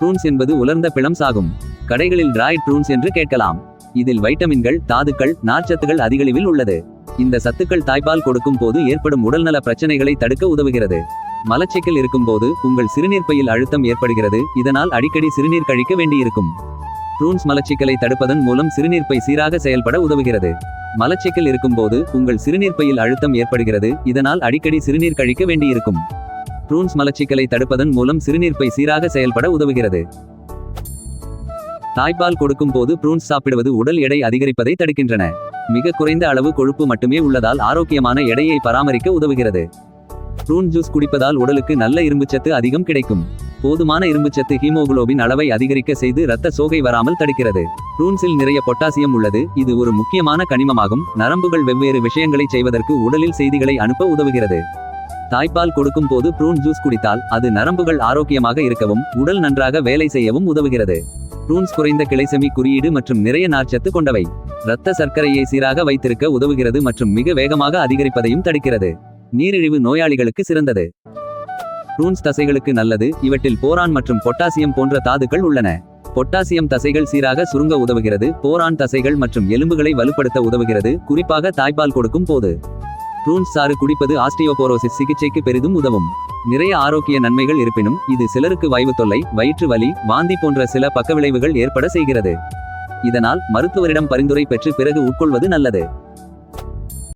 Prunes என்பது உலர்ந்த plums ஆகும் கடைகளில் டிராய்ட் ப்ரூன்ஸ் என்று கேட்கலாம். இதில் வைட்டமின்கள் தாதுக்கள் நார்ச்சத்துகள் அதிகளவில் உள்ளது. இந்த சத்துக்கள் தாய்ப்பால் கொடுக்கும் போது ஏற்படும் உடல்நல பிரச்சனைகளை தடுக்க உதவுகிறது. மலச்சிக்கல் இருக்கும்போது உங்கள் சிறுநீர்ப்பையில் அழுத்தம் ஏற்படுகிறது. இதனால் அடிக்கடி சிறுநீர் கழிக்க வேண்டியிருக்கும். ப்ரூன்ஸ் மலச்சிக்கலை தடுப்பதன் மூலம் சிறுநீர்ப்பை சீராக செயல்பட உதவுகிறது. மலச்சிக்கல் இருக்கும்போது உங்கள் சிறுநீர்ப்பையில் அழுத்தம் ஏற்படுகிறது. இதனால் அடிக்கடி சிறுநீர் கழிக்க வேண்டியிருக்கும். ப்ரூன்ஸ் மலச்சிக்கலை தடுப்பதன் மூலம் சிறுநீர்ப்பை சீராக செயல்பட உதவுகிறது. தாய்ப்பால் கொடுக்கும் போது ப்ரூன்ஸ் சாப்பிடுவது உடல் எடை அதிகரிப்பதை தடுக்கின்றன. மிக குறைந்த அளவு கொழுப்பு மட்டுமே உள்ளதால் ஆரோக்கியமான எடையை பராமரிக்க உதவுகிறது. ப்ரூன் ஜூஸ் குடிப்பதால் உடலுக்கு நல்ல இரும்புச்சத்து அதிகம் கிடைக்கும். போதுமான இரும்புச்சத்து ஹீமோகுளோபின் அளவை அதிகரிக்க செய்து இரத்த சோகை வராமல் தடுக்கிறது. ப்ரூன்ஸில் நிறைய பொட்டாசியம் உள்ளது. இது ஒரு முக்கியமான கனிமமாகும். நரம்புகள் வெவ்வேறு விஷயங்களை செய்வதற்கு உடலில் செய்திகளை அனுப்ப உதவுகிறது. தாய்ப்பால் கொடுக்கும் போது ப்ரூன் ஜூஸ் குடித்தால் அது நரம்புகள் ஆரோக்கியமாக இருக்கவும் உடல் நன்றாக வேலை செய்யவும் உதவுகிறது. ப்ரூன்ஸ் குறைந்த கிளைசமி குறியீடு மற்றும் நிறைய நார்ச்சத்து கொண்டவை. இரத்த சர்க்கரையை சீராக வைத்திருக்க உதவுகிறது மற்றும் மிக வேகமாக அதிகரிப்பதையும் தடுக்கிறது. நீரிழிவு நோயாளிகளுக்கு சிறந்தது. ப்ரூன்ஸ் தசைகளுக்கு நல்லது இவற்றில் போரான் மற்றும் பொட்டாசியம் போன்ற தாதுக்கள் உள்ளன. பொட்டாசியம் தசைகள் சீராக சுருங்க உதவுகிறது போரான் தசைகள் மற்றும் எலும்புகளை வலுப்படுத்த உதவுகிறது குறிப்பாக தாய்ப்பால் கொடுக்கும் போது ப்ரூன்ஸ் சாறு குடிப்பது ஆஸ்டியோபோரோசிஸ் சிகிச்சைக்கு பெரிதும் உதவும். நிறைய ஆரோக்கிய நன்மைகள் இருப்பினும் இது சிலருக்கு வாய்வு தொல்லை வயிற்று வலி வாந்தி போன்ற சில பக்கவிளைவுகள் ஏற்பட செய்கிறது. இதனால் மருத்துவரிடம் பரிந்துரை பெற்று பிறகு உட்கொள்வது நல்லது.